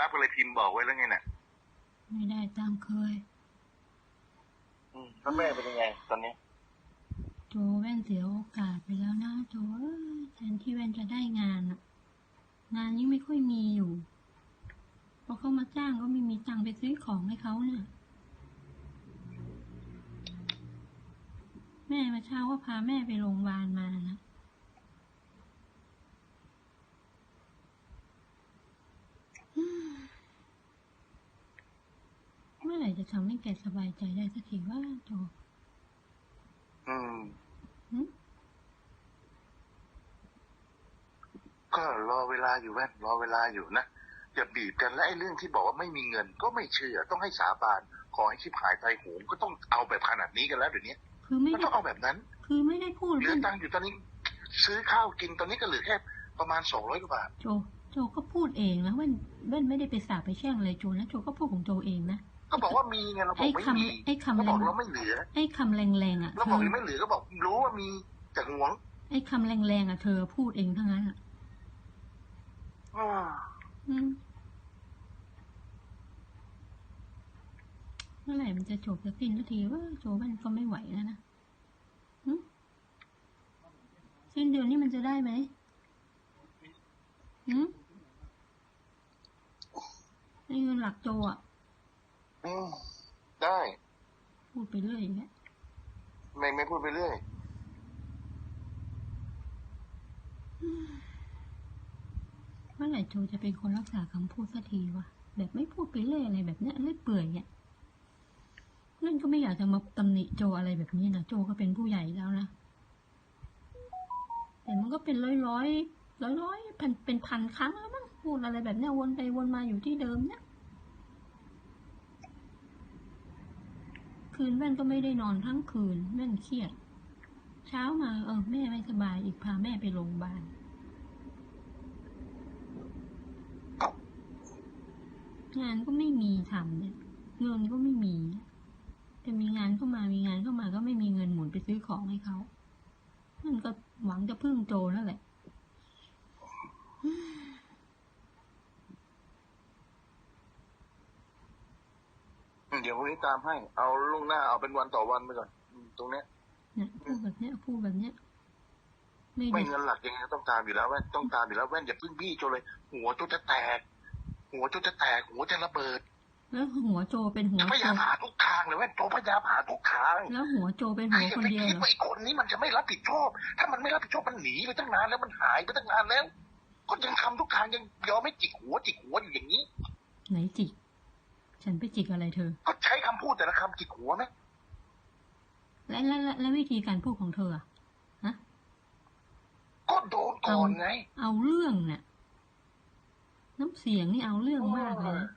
รับก็เลยพิมพ์บอกไว้แล้วไงน่ะไม่ได้ตามเคย อืมแล้วแม่เป็นยังไงตอนนี้โจแว่นเสียโอกาสไปแล้วนะโจเอ้ยแทนที่แว่นจะได้งานอะงานยิ่งไม่ค่อยมีอยู่พอเขามาจ้างก็ไม่มีตังค์ไปซื้อของให้เขาเนี่ยแม่มาเช้าก็พาแม่ไปโรงพยาบาลมานะ เมื่อไหร่จะทำให้แกสบายใจได้สักทีว่าโจอืมหึก็รอเวลาอยู่แว่นรอเวลาอยู่นะอย่าบีบกันและไอ้เรื่องที่บอกว่าไม่มีเงินก็ไม่เชื่อ ต้องให้สาบานขอให้ชิบหายใจโหงก็ต้องเอาแบบขนาดนี้กันแล้วเดี๋ยวนี้คือไม่มันได้ต้องเอาแบบนั้น คือไม่ได้พูดเหลืเรื่อองตังค์อยู่ตอนนี้ ซื้อข้าวกินตอนนี้ก็เหลือแค่ประมาณสองร้อยกว่าบาทโจโจก็พูดเองนะเว้นเว้นไม่ได้ไปสาบไปแช่งอะไรโจนะโจก็พูดของโจเองนะ ก็บอกว่ามีไงเราบอไอ้กไม่คำมีไอ้คำก็แรบอกงเราไม่เหลือ ไอ้คำแรงๆอะเราเธบอกอยังไม่เหลือก็บอกรู้ว่ามีแต่หวง ไอ้คำแรงๆอะเธอพูดเองทั้งนั้นอะอ่าอืมเมื่อไหร่มันจะจบจะสิ้นสักทีว่าโจมันก็ไม่ไหวแล้วนะหึสิ้นเดือนนี้มันจะได้ไหมหืมไอ้เงินหลักโจอะ อืมได้ พูดไปเรื่อยอย่างเงี้ยไม่ไม่พูดไปเรื่อยเมื่อไหร่โจจะเป็นคนรักษาคำพูดสักทีวะแบบไม่พูดไปเรื่อยอะไรแบบเนี้ยเรื่อยเปื่อยเนี่ยนั่นก็ไม่อยากจะมาตำหนิโจอะไรแบบนี้นะโจก็เป็นผู้ใหญ่แล้วนะแต่มันก็เป็นร้อยร้อยร้อยร้อยพันเป็นพันครั้งแล้วมั้งพูดอะไรแบบเนี้ยวนไปวนมาอยู่ที่เดิมเนี่ย คืนแม่นก็ไม่ได้นอนทั้งคืนแม่นเครียด เช้ามาเออแม่ไม่สบายอีกพาแม่ไปโรงพยาบาลงานก็ไม่มีทำเนี่ยเงินก็ไม่มีจะมีงานเข้ามามีงานเข้ามาก็ไม่มีเงินหมุนไปซื้อของให้เขามันก็หวังจะพึ่งโจนั่นแหละ เดี๋ยวพรุ่งนี้ตามให้ เอาล่วงหน้าเอาเป็นวันต่อวันไปก่อนอืมตรงเนี้ยเนี่ยพูดแบบเนี้ยพูดแบบเนี้ยไม่ไม่ดีเงินหลักยังไงก็ต้องตามอยู่แล้วแว่นต้องตามอยู่แล้วแว่นอย่าพึ่งพี่โจเลย หัวโจจะแตก หัวโจจะแตก หัวจะระเบิด แล้วหัวโจเป็นหัวพโจยายามหาทุกทางเลยแว่นโจพยายามหาทุกทางแล้วหัวโจเป็นใครหัวจะคนไปเดียวคิดเหรอว่าไอ้คนนี้มันจะไม่รับผิดชอบ ถ้ามันไม่รับผิดชอบมันหนีไปตั้งนานแล้วมันหายไปตั้งนานแล้ว ก็ยังทำทุกทางยังยอมไม่จิกหัวจิกหัวอยู่อย่างนี้ ไหนจิก ฉันไปจิกอะไรเธอ ก็ใช้คำพูดแต่ละคำจิกหัวไหมและและและและวิธีการพูดของเธออะฮะ ก็โดนก่อนไง เอาเรื่องเนี่ยน้ำเสียงนี่เอาเรื่องมากเลยนะ